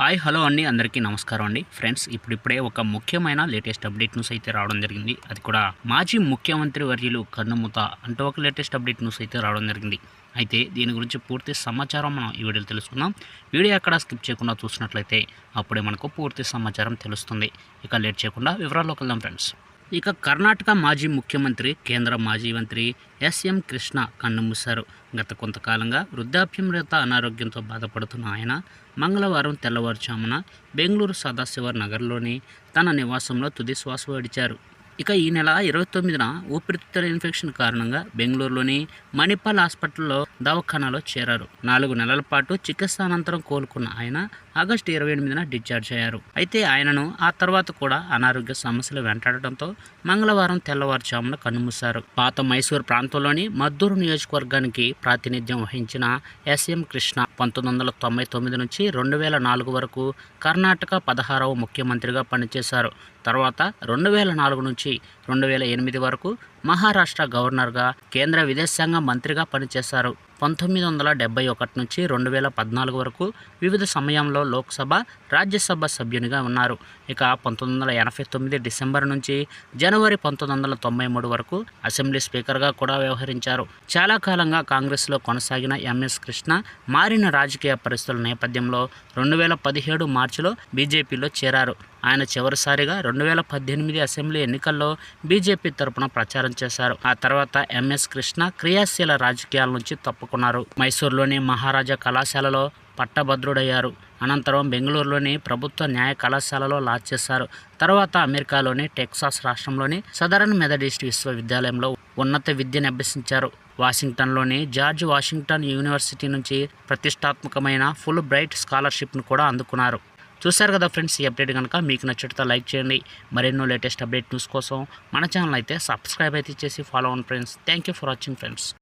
Hi hello అండి. అందరికీ నమస్కారం అండి. ఫ్రెండ్స్ ఇప్పుడిప్పుడే ఒక ముఖ్యమైన లేటెస్ట్ అప్డేట్ న్యూస్ అయితే రావడం జరిగింది. అది కూడా మాజీ ముఖ్యమంత్రి వర్యులు కన్నుమూత అంటూ ఒక లేటెస్ట్ అప్డేట్ న్యూస్ అయితే రావడం జరిగింది. అయితే దీని గురించి పూర్తి సమాచారం మనం ఈ వీడియోలో తెలుసుకుందాం. వీడియో ఎక్కడ స్కిప్ చేయకుండా చూసినట్లయితే అప్పుడే మనకు పూర్తి సమాచారం తెలుస్తుంది. ఇక లేట్ చేయకుండా వివరాల్లోకి వెళ్దాం ఫ్రెండ్స్. ఇక కర్ణాటక మాజీ ముఖ్యమంత్రి కేంద్ర మాజీ మంత్రి ఎస్ఎం కృష్ణ కన్నుమూశారు గత కొంతకాలంగా వృద్ధాప్యం రేత అనారోగ్యంతో బాధపడుతున్న ఆయన మంగళవారం తెల్లవారుజామున బెంగళూరు సదాశివ నగర్లోని తన నివాసంలో తుది శ్వాస విడిచారు. ఇక ఈ నెల ఇరవై తొమ్మిదిన ఊపిరితిత్తుల ఇన్ఫెక్షన్ కారణంగా బెంగళూరులోని మణిపాల్ హాస్పిటల్లో దవాఖానాలో చేరారు. నాలుగు నెలల పాటు చికిత్స అనంతరం కోలుకున్న ఆయన ఆగస్టు ఇరవై ఎనిమిదిన డిశ్చార్జ్ అయ్యారు. అయితే ఆయనను ఆ తర్వాత కూడా అనారోగ్య సమస్యలు వెంటాడటంతో మంగళవారం తెల్లవారుజామున కన్నుమూశారు. పాత మైసూర్ ప్రాంతంలోని మద్దూరు నియోజకవర్గానికి ప్రాతినిధ్యం వహించిన ఎస్ఎం కృష్ణ పంతొమ్మిది వందల తొంభై తొమ్మిది నుంచి రెండు వేల నాలుగు వరకు కర్ణాటక పదహారవ ముఖ్యమంత్రిగా పనిచేశారు. తర్వాత రెండు వేల నాలుగు నుంచి రెండు వేల ఎనిమిది వరకు మహారాష్ట్ర గవర్నర్గా కేంద్ర విదేశాంగ మంత్రిగా పనిచేశారు. పంతొమ్మిది వందల డెబ్బై ఒకటి నుంచి రెండు వేల పద్నాలుగు వరకు వివిధ సమయంలో లోక్సభ రాజ్యసభ సభ్యునిగా ఉన్నారు. ఇక పంతొమ్మిది వందల ఎనభై తొమ్మిది డిసెంబర్ నుంచి జనవరి పంతొమ్మిది వందల తొంభై మూడు వరకు అసెంబ్లీ స్పీకర్గా కూడా వ్యవహరించారు. చాలా కాలంగా కాంగ్రెస్లో కొనసాగిన ఎంఎస్ కృష్ణ మారిన రాజకీయ పరిస్థితుల నేపథ్యంలో రెండు వేల పదిహేడు మార్చిలో బీజేపీలో చేరారు. ఆయన చివరిసారిగా రెండు వేల పద్దెనిమిది అసెంబ్లీ ఎన్నికల్లో బీజేపీ తరపున ప్రచారం చేశారు. ఆ తర్వాత ఎంఎస్ కృష్ణ క్రియాశీల రాజకీయాల నుంచి తప్పుకున్నారు. మైసూర్లోని మహారాజా కళాశాలలో పట్టభద్రుడయ్యారు. అనంతరం బెంగళూరులోని ప్రభుత్వ న్యాయ కళాశాలలో లా చేశారు. తర్వాత అమెరికాలోని టెక్సాస్ రాష్ట్రంలోని సదరన్ మెథడిస్ట్ విశ్వవిద్యాలయంలో ఉన్నత విద్యను అభ్యసించారు. వాషింగ్టన్లోని జార్జ్ వాషింగ్టన్ యూనివర్సిటీ నుంచి ప్రతిష్టాత్మకమైన ఫుల్ బ్రైట్ స్కాలర్షిప్ను కూడా అందుకున్నారు. చూశారు కదా ఫ్రెండ్స్ ఈ అప్డేట్ కనుక మీకు నచ్చితే లైక్ చేయండి. మరెన్నో లేటెస్ట్ అప్డేట్ న్యూస్ కోసం మన ఛానల్ అయితే సబ్స్క్రైబ్ అయితే చేసి ఫాలో అవ్వండి friends thank you for watching friends